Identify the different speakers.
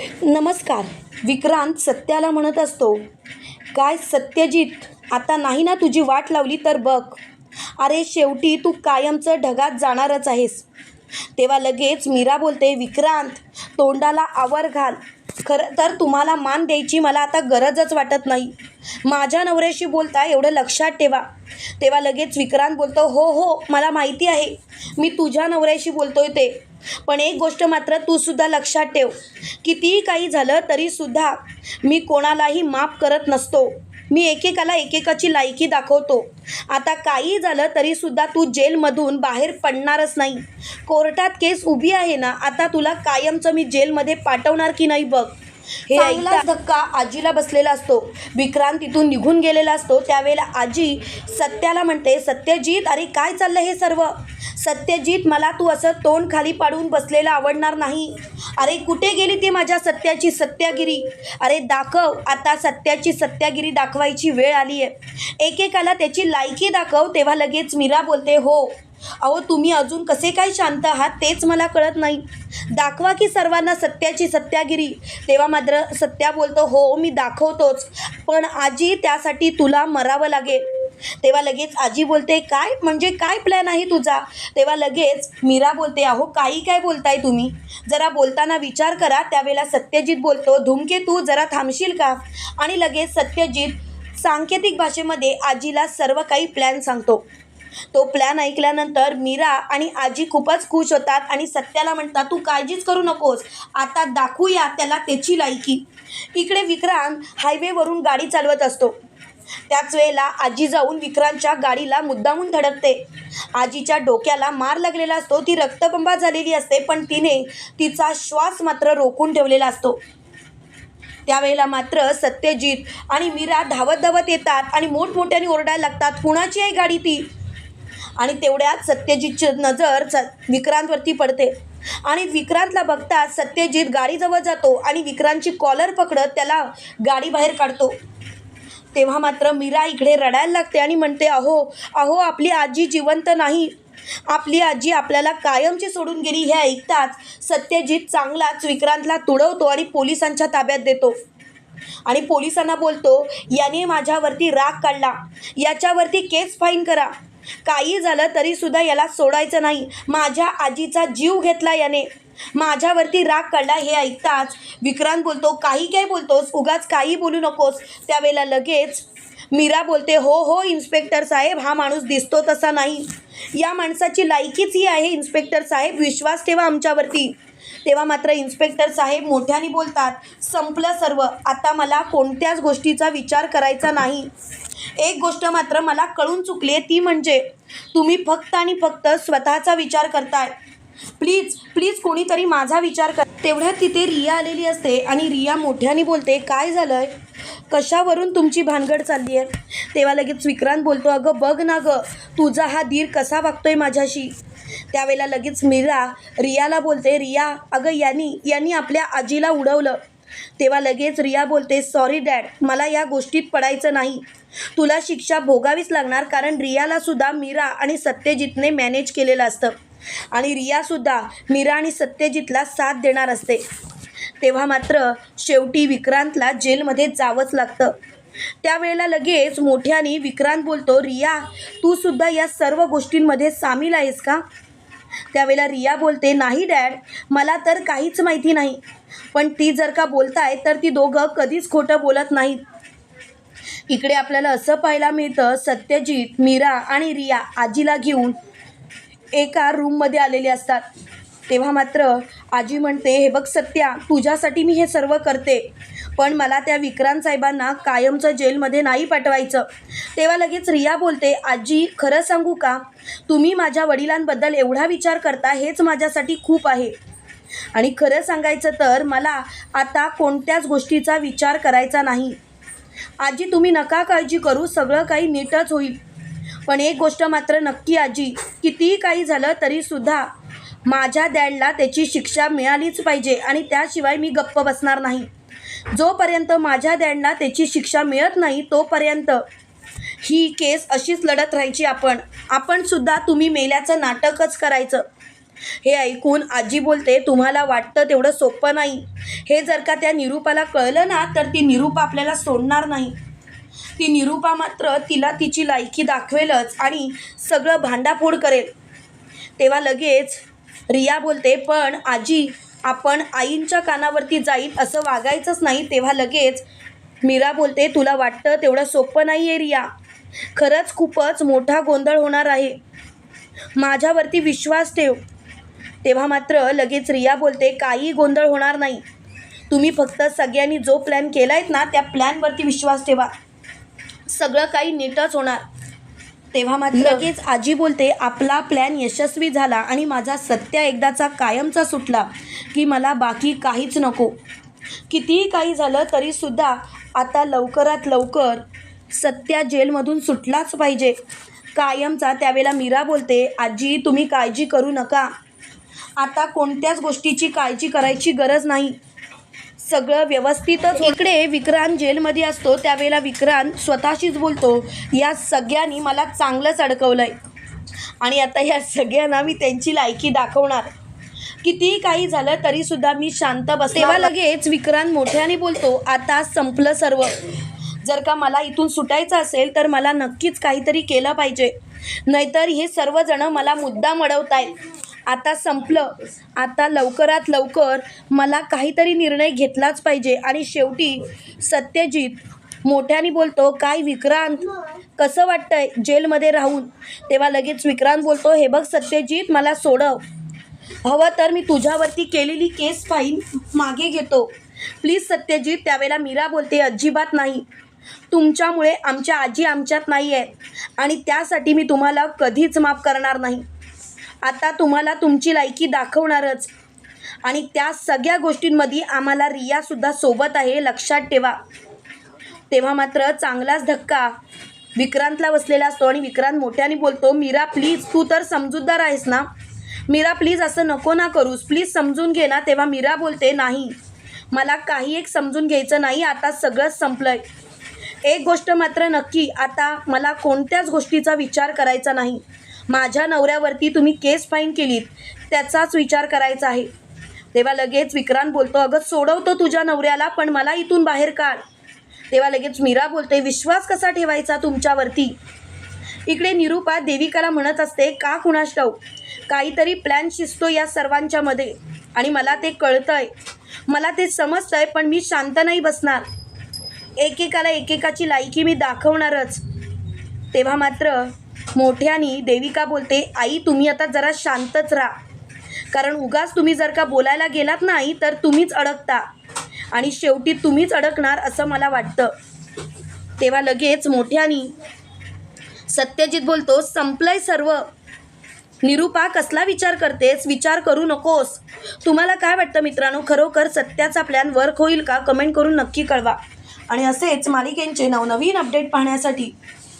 Speaker 1: नमस्कार. विक्रांत सत्याला म्हणत असतो काय सत्यजित आता नाही ना तुझी वाट लावली तर बघ. अरे शेवटी तू कायमचं ढगात जाणारच आहेस. तेव्हा लगेच मीरा बोलते विक्रांत तोंडाला आवर घाल. खरं तर तुम्हाला मान द्यायची मला आता गरजच वाटत नाही. माझ्या नवऱ्याशी बोलता एवढं लक्षात ठेवा. तेव्हा लगेच विक्रांत बोलतो हो हो मला माहिती आहे. मी तुझ्या नवऱ्याशी बोलतोय ते. पण एक गोष्ट मात्र तू सुद्धा लक्षात ठेव. कितीही काही झालं तरीसुद्धा मी कोणालाही माफ करत नसतो. मी एकेकाला एकेकाची लायकी दाखवतो. आता काही झालं तरीसुद्धा तू जेलमधून बाहेर पडणारच नाही. कोर्टात केस उभी आहे ना आता तुला कायमचं मी जेलमध्ये पाठवणार की नाही बघ. हे ऐकताच धक्का आजीला बसलेला असतो. विक्रांत तिथून निघून गेलेला असतो. त्यावेळेला आजी सत्याला म्हणते सत्यजित अरे काय चाललं हे सर्व? सत्यजित मला तू असं तोंड खाली पाडून बसलेलं आवडणार नाही. अरे कुठे गेली ती माझ्या सत्याची सत्यागिरी? अरे दाखव आता सत्याची सत्यागिरी दाखवायची वेळ आली आहे एकेकाला त्याची लायकी दाखव तेव्हा लगेच मीरा बोलते हो अहो तुम्ही अजून कसे काय शांत आहात तेच मला कळत नाही. दाखवा की सर्वांना सत्याची सत्यागिरी. तेव्हा मात्र सत्या बोलतो हो मी दाखवतोच. पण आजी त्यासाठी तुला मरावं लागेल. तेव्हा लगेच आजी बोलते काय? म्हणजे काय प्लॅन आहे तुझा? तेव्हा लगेच मीरा बोलते अहो काही काय बोलताय तुम्ही? जरा बोलताना विचार करा त्यावेळेला सत्यजित बोलतो धुमके तू जरा थांबशील का? आणि लगेच सत्यजित सांकेतिक भाषेमध्ये आजीला सर्व काही प्लॅन सांगतो. तो प्लॅन ऐकल्यानंतर मीरा आणि आजी खूपच खुश होतात आणि सत्याला म्हणतात तू काळजीच करू नकोस. आता दाखवूया त्याला त्याची लायकी. इकडे विक्रांत हायवेवरून गाडी चालवत असतो. त्याच वेळेला आजी जाऊन विक्रांतच्या गाडीला मुद्दामून धडकते. आजीच्या डोक्याला मार लागलेला असतो. ती रक्तबंबा झालेली असते पण तिने तिचा श्वास मात्र रोखून ठेवलेला असतो. त्यावेळेला मात्र सत्यजित आणि मीरा धावत धावत येतात आणि मोठमोठ्याने ओरडायला लागतात कुणाची आहे गाडी ती? आणि तेवढ्यात सत्यजितची नजर स विक्रांतवरती पडते. आणि विक्रांतला बघता सत्यजित गाडीजवळ जातो आणि विक्रांतची कॉलर पकडत त्याला गाडी बाहेर काढतो. तेव्हा मात्र मीरा इकडे रडायला लागते आणि म्हणते अहो अहो आपली आजी जिवंत नाही. आपली आजी आपल्याला कायमची सोडून गेली हे ऐकताच सत्यजित चांगलाच विक्रांतला तुडवतो आणि पोलिसांच्या ताब्यात देतो. आणि पोलिसांना बोलतो याने माझ्यावरती राग काढला. याच्यावरती केस फाईन करा. काही झालं तरीसुद्धा याला सोडायचं नाही. माझ्या आजीचा जीव घेतला याने. माझ्यावरती राग काढला हे ऐकताच विक्रांत बोलतो काही काय बोलतोस उगाच काही बोलू नकोस. त्यावेळेला लगेच मीरा बोलते हो हो इन्स्पेक्टर साहेब हा माणूस दिसतो तसा नाही. या माणसाची लायकीच ही आहे इन्स्पेक्टर साहेब. विश्वास ठेवा आमच्यावरती. तेव्हा मात्र इन्स्पेक्टर साहेब मोठ्याने बोलतात संपलं सर्व. आता मला कोणत्याच गोष्टीचा विचार करायचा नाही. एक गोष्ट मात्र मला कळून चुकली आहे ती म्हणजे तुम्ही फक्त आणि फक्त स्वतःचा विचार करताय. प्लीज प्लीज कोणीतरी माझा विचार कर. तेवढ्यात तिथे रिया आलेली असते आणि रिया मोठ्याने बोलते काय झालं आहे कशावरून तुमची भानगड चालली आहे तेव्हा लगेच विक्रांत बोलतो अगं बघ ना गं तुझा हा धीर कसा वागतोय माझ्याशी? त्यावेळेला लगेच मीरा रियाला बोलते रिया अगं यांनी यांनी आपल्या आजीला उडवलं. तेव्हा लगेच रिया बोलते सॉरी डॅड मला या गोष्टीत पडायचं नाही. तुला शिक्षा भोगावीच लागणार कारण रियाला सुद्धा मीरा आणि सत्यजितने मॅनेज केलेलं असतं. आणि रियासुद्धा मीरा आणि सत्यजितला साथ देणार असते. तेव्हा मात्र शेवटी विक्रांतला जेलमध्ये जावंच लागतं. त्यावेळेला लगेच मोठ्याने विक्रांत बोलतो रिया तू सुद्धा या सर्व गोष्टींमध्ये सामील आहेस का? त्यावेळेला रिया बोलते नाही डॅड मला तर काहीच माहिती नाही. पण ती जर का बोलताय तर ती दोघं कधीच खोटं बोलत नाहीत. इकडे आपल्याला असं पाहायला मिळतं सत्यजित मीरा आणि रिया आजीला घेऊन एका रूममध्ये आलेले असतात. तेव्हा मात्र आजी म्हणते हे बघ सत्या तुझ्यासाठी मी हे सर्व करते. पण मला त्या विक्रांत साहेबांना कायमचं जेलमध्ये नाही पाठवायचं. तेव्हा लगेच रिया बोलते आजी खरं सांगू का? तुम्ही माझ्या वडिलांबद्दल एवढा विचार करता हेच माझ्यासाठी खूप आहे. आणि खरं सांगायचं तर मला आता कोणत्याच गोष्टीचा विचार करायचा नाही. आजी तुम्ही नका काळजी करू सगळं काही नीटच होईल. पण एक गोष्ट मात्र नक्की आजी कितीही काही झालं तरीसुद्धा माझ्या डॅडला त्याची शिक्षा मिळालीच पाहिजे आणि त्याशिवाय मी गप्प बसणार नाही. जोपर्यंत माझ्या डॅडला त्याची शिक्षा मिळत नाही तोपर्यंत ही केस अशीच लढत राहायची आपण. आपण सुद्धा तुम्ही मेल्याचं नाटकच करायचं. हे ऐकून आजी बोलते तुम्हाला वाटतं तेवढं सोपं नाही. हे जर का त्या निरूपाला कळलं ना तर ती निरूपा आपल्याला सोडणार नाही. ती निरूपा मात्र तिला तिची लायकी दाखवेलच आणि सगळं भांडाफोड करेल. तेव्हा लगेच रिया बोलते पण आजी आपण आईंच्या कानावरती जाईल असं वागायचंच नाही. तेव्हा लगेच मीरा बोलते तुला वाटतं तेवढं सोपं नाही आहे रिया. खरंच खूपच मोठा गोंधळ होणार आहे. माझ्यावरती विश्वास ठेव. तेव्हा मात्र लगेच रिया बोलते काही गोंधळ होणार नाही. तुम्ही फक्त सगळ्यांनी जो प्लॅन केला आहेत ना त्या प्लॅनवरती विश्वास ठेवा. सगळं काही नीटच होणार. तेव्हा मात्र लगेच आजी बोलते आपला प्लॅन यशस्वी झाला आणि माझा सत्य एकदाचा कायमचा सुटला की मला बाकी काहीच नको. कितीही काही झालं तरीसुद्धा आता लवकरात लवकर सत्या जेलमधून सुटलाच पाहिजे. कायमचा त्यावेळेला मीरा बोलते आजी तुम्ही काळजी करू नका. आता कोणत्याच गोष्टीची काळजी करायची गरज नाही. सगळं व्यवस्थितच इकडे विक्रांत जेलमध्ये असतो त्यावेळेला विक्रांत स्वतःशीच बोलतो या सगळ्यांनी मला चांगलंच अडकवलंय. आणि आता या सगळ्यांना मी त्यांची लायकी दाखवणार. कितीही काही झालं तरीसुद्धा मी शांत बस तेव्हा लगेच विक्रांत मोठ्याने बोलतो आता संपलं सर्व. जर का मला इथून सुटायचं असेल तर मला नक्कीच काहीतरी केलं पाहिजे. नाहीतर हे सर्वजण मला मुद्दा मडवतायत आता संपलं. आता लवकरात लवकर मला काहीतरी निर्णय घेतलाच पाहिजे. आणि शेवटी सत्यजित मोठ्याने बोलतो काय विक्रांत? कसं वाटतंय जेलमध्ये राहून? तेव्हा लगेच विक्रांत बोलतो हे बघ सत्यजित मला सोडव. हवं तर मी तुझ्यावरती केलेली केस फाईन मागे घेतो. प्लीज सत्यजित त्यावेळेला मीरा बोलते अजिबात नाही. तुमच्यामुळे आमच्या आजी आमच्यात नाही आहे आणि त्यासाठी मी तुम्हाला कधीच माफ करणार नाही. आता तुम्हाला तुमची लायकी दाखवणारच. आणि त्या सगळ्या गोष्टींमध्ये आम्हाला रियासुद्धा सोबत आहे लक्षात ठेवा. तेव्हा मात्र चांगलाच धक्का. विक्रांतला बसलेला असतो आणि विक्रांत मोठ्याने बोलतो मीरा प्लीज तू तर समजूतदार आहेस ना? मीरा प्लीज असं नको ना करूस. प्लीज समजून घे ना. तेव्हा मीरा बोलते नाही. मला काही एक समजून घ्यायचं नाही. आता सगळंच संपलंय. एक गोष्ट मात्र नक्की आता मला कोणत्याच गोष्टीचा विचार करायचा नाही. माझ्या नवऱ्यावरती तुम्ही केस फाईन केलीत त्याचाच विचार करायचा आहे. तेव्हा लगेच विक्रांत बोलतो अगं सोडवतो तुझ्या नवऱ्याला पण मला इथून बाहेर काढ. तेव्हा लगेच मीरा बोलते विश्वास कसा ठेवायचा तुमच्यावरती? इकडे निरूपा देविकाला म्हणत असते का कुणाश ठाऊक काहीतरी प्लॅन शिजतो या सर्वांच्या मध्ये आणि मला ते कळतंय. मला ते समजतंय पण मी शांत नाही बसणार. एकेकाला एकेकाची लायकी मी दाखवणारच. तेव्हा मात्र मोठ्यानी देविका बोलते आई तुम्ही आता जरा शांतच राहा. कारण उगाच तुम्ही जर का बोलायला गेलात नाही तर तुम्हीच अडकता. आणि शेवटी तुम्हीच अडकणार असं मला वाटतं. तेव्हा लगेच मोठ्यानी सत्यजित बोलतो संपलंय सर्व. निरूपा कसला विचार करतेस? विचार करू नकोस. तुम्हाला काय वाटतं मित्रांनो? खरोखर सत्याचा प्लॅन वर्क होईल का? कमेंट करून नक्की कळवा. आणि असेच मालिकेंचे नवनवीन अपडेट पाहण्यासाठी